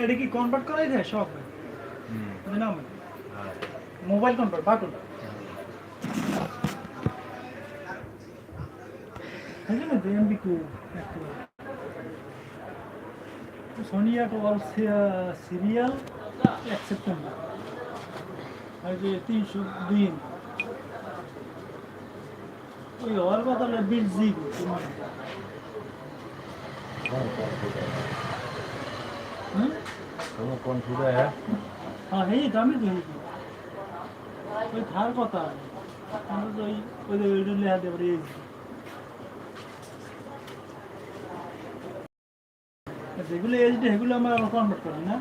এটা কি কনভার্ট করাই দেয় সব? হুম। না হ্যাঁ। Mobile convert button Sonia all serial এক সেপ্টেম্বর আর যে তিনশো দুই ওই হওয়ার কথা বিল জিবি হুম কোনো কনফিডেন্স হ্যাঁ? হ্যাঁ এই দামি তো এই ওই থার কথা আমরা তো ওই ওই যে ওইটা লেখা দেবো এই যেগুলো এইচডি সেগুলো আমরা কনভার্ট করি না।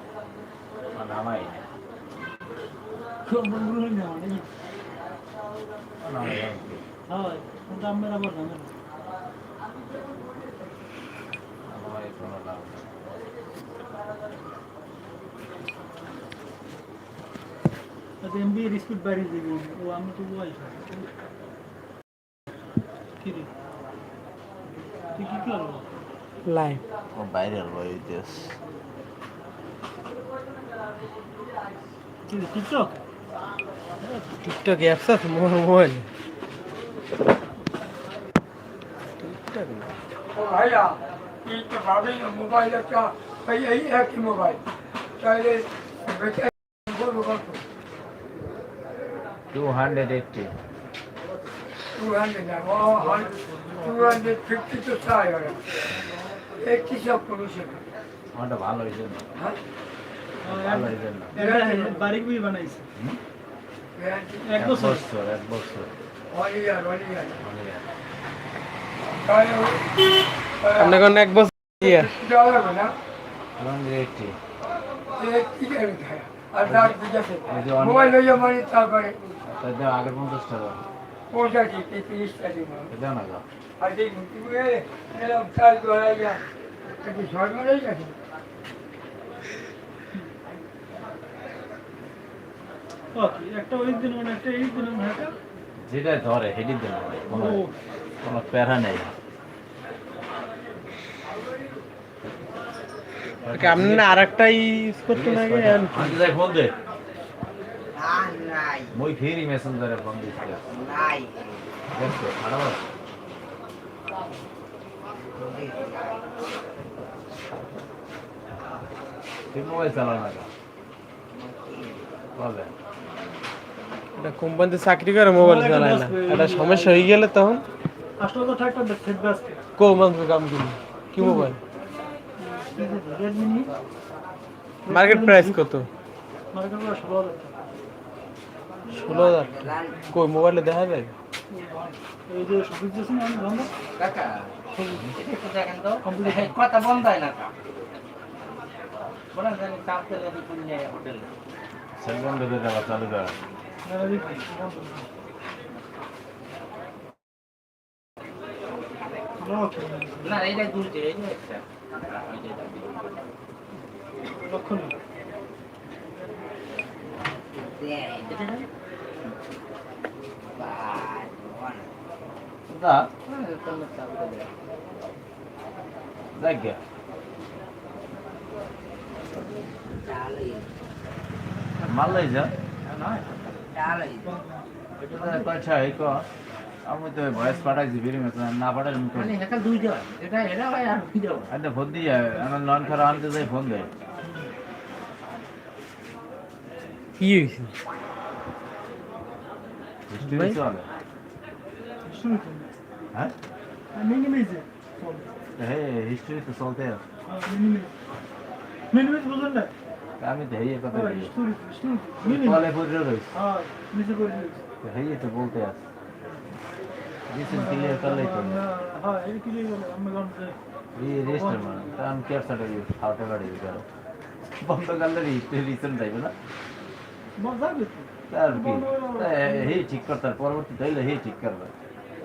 নামাই কনভার্টগুলো না। মানে হয় কিন্তু আমরা আবার জানি না নামাই কোনো লাভ নেই আচ্ছা এমবি স্পিড বাড়িয়ে দেবে ও আমরা তো ওয়াই কি রে তুই কি করব লাইভ ও ভাইরাল হয়ে দিস কি রে টিকটক টিকটক অ্যাপস আছে মোর মোবাইল। টিকটক ও ভাইয়া এই তো ভাবেই মোবাইল একটা এই এই একই মোবাইল। তাহলে বলব কত two hundred eighty two hundred না ও টু হান্ড্রেড ফিফটি তো চাই ওরা একটি সব কমিশন আমারটা ভালো হয়েছে। না হ্যাঁ? ভালো হয়েছে না। বাড়ি বই বানাইছে। এক বছর। এক বছর আপনার এক বছর আর মোবাইল হয়ে যাবে মানে তারপরে তাই দেও আগের পঞ্চাশ টাকা পৌঁছাচ্ছি তিরিশটা দিব। দেও না গো আর এই কাজ করা মানে এই দিন মানে যেটা ধরে হেডি দেন কোনো ও। কোনো প্যারা নেই। ওকে আপনি না আরেকটা ইউজ করতে যাই ফোন দে। মই ফেরি মেসেঞ্জারে ফোন দিচ্ছি দেখছ খারাপ আছে? তুই মোবাইল চালা না? বলে এটা কোম্পানিতে চাকরি করে মোবাইল চালায় না। একটা সমস্যা হয়ে গেলে তখন? আসলে তো একটা সেট ব্যস্ত। কো মানুষ কাম করি। কি মোবাইল? রেডমি মার্কেট প্রাইস কত? মার্কেট প্রাইস ষোলো হাজার টাকা। ষোলো হাজার কই মোবাইলে দেখা যায়. কথা বন্ধ হয় না চালু কর না এইটা দুলছে এই যে একটা। ওই যে লক্ষণ চাপ দিলে দেখ মাল্লাই যা এটা কয়টা এই ক আমি তো ভয়েস পাঠাইছি ফিরি মেসেজ না পাঠাইলে আমি মানে এটা দুইটা এটা এটা হয় আর দুইটা হয়। আচ্ছা ফোন দিয়ে আমার লন খারাপ আনতে যাই ফোন দেয় কি হয়েছে শুনতে হ্যাঁ মিনিমাইজে হ্যাঁ হিস্ট্রি তো চলতে আছে। মিনিমাইজ মিনিমাইজ বুঝলেন না আমি তো এই কথা বলি স্টোরি স্টোরি মিনিমাইজ কলে পড়ে রয়েছে হ্যাঁ নিচে করে দিয়েছি হেই তো বলতে আছে রিসেন্ট ক্লিয়ার করলেই তো হ্যাঁ এই কি গেল আমি কোন এই রেজিস্টার মানে তা আমি কেয়ার সাটা ইউজ হাউটে গাড়ি ইউজ করো বন্ধ করলে রিসেন্ট যাইবে না মজা যাবে তার কি তা হে ঠিক করতার পরবর্তী তাইলে হে ঠিক করবে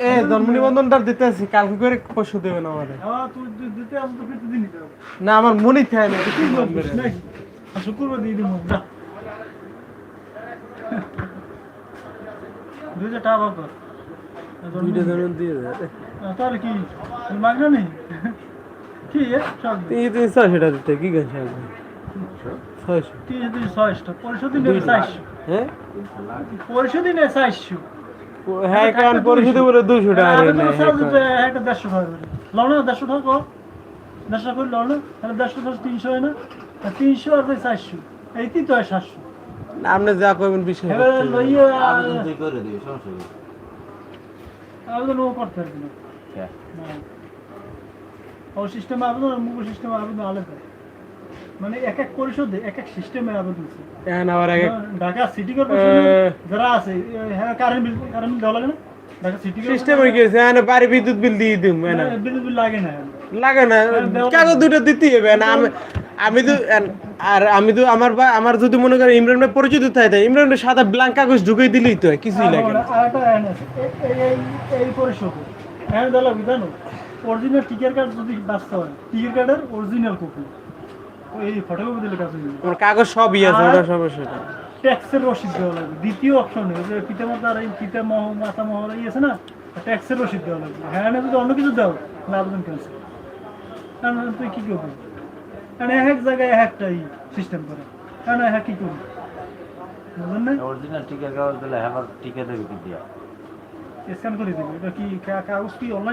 এ জন্ম নিবন্ধনটা দিতে আছি কালকে করে দেবেন আমাদের। না আমার মনেই থাকে না কি কি নাম বলছিস বেরোয়? নাকি আর শুক্রবার দিয়ে দিব যা। দুই হাজার টাকা পাবো দুইটা জন্ম দিয়ে দেয় তাহলে কি মাগনা নেই কি এ? তিন তিন ছয়শোটা দিতে কি ছয়শো তিন ছয়শটা পরিশোধই নেবে চারশো। হ্যাঁ? পরিশোধই নেই চারশো। হ্যাঁ কারণ পরিশোধে বলে দুশো টাকা আরে রে তোমার নেয়, চার্জ হ্যাঁ, দিতে একটা দেড়শো টাকা করে। লও না দেড়শো টাকা কর। দেড়শো করে লও না। তাহলে দেড়শো দশ তিনশো হয় না। আর তিনশো আর চারশো। এই তিন তো সাতশো। আপনি যা করবেন বিশ্বাস এবার করতে হবে। লইয়া আবেদন তুই করে দিবি সমস্যা কি? আবেদন ও করতে পারবি না। ও সিস্টেমে আবেদন আর মুগো সিস্টেমে আবেদন আলাদা। মানে এক এক পরিষদে এক এক সিস্টেমে আবেদন আছে। এখন আবার এক ঢাকা সিটি কর্পোরেশন যারা আছে হ্যাঁ কারেন্ট বিল কারেন্ট বিল দেওয়া লাগে না? ঢাকা সিটি সিস্টেম কি হয়েছে এখন বাড়ি বিদ্যুৎ বিল দিয়ে দিম না। বিল বিল লাগে না। লাগে না কাগজ দুটো দিতেই হবে? না আমি আমি তো আর আমি তো আমার বা আমার যদি মনে করেন ইমরান ভাই পরিচিত থাকে ইমরান ভাই সাদা ব্ল্যাঙ্ক কাগজ ঢুকিয়ে দিলেই তো হয়, কিছুই লাগে না। এই- হ্যাঁ অরিজিনাল টিকিট কার্ড যদি বাঁচতে হয় টিকিট কার্ডের অরিজিনাল কপি হয়ে কাগজ সবই আছে ওটা সমস্যা নেই। ট্যাক্সের রসিদ দেওয়া লাগবে। দ্বিতীয় অপশনে যে পিতা এই পিতা মহ এই আছে না ট্যাক্সের রসিদ দেওয়া লাগবে। হ্যাঁ যদি অন্য কিছু দাও তাহলে আবেদন ক্যান্সেল কারণ তুই কী করবি? কারণ এক এক জায়গায় এক একটাই সিস্টেম করে। কারণ হ্যাঁ কী করবি? অরিজিনাল টিকেট কাগজ দিলে হ্যাঁ টিকে দেবে কি দিয়া? স্ক্যান করে দিবি। এটা কি কাগজ কি অনলাইন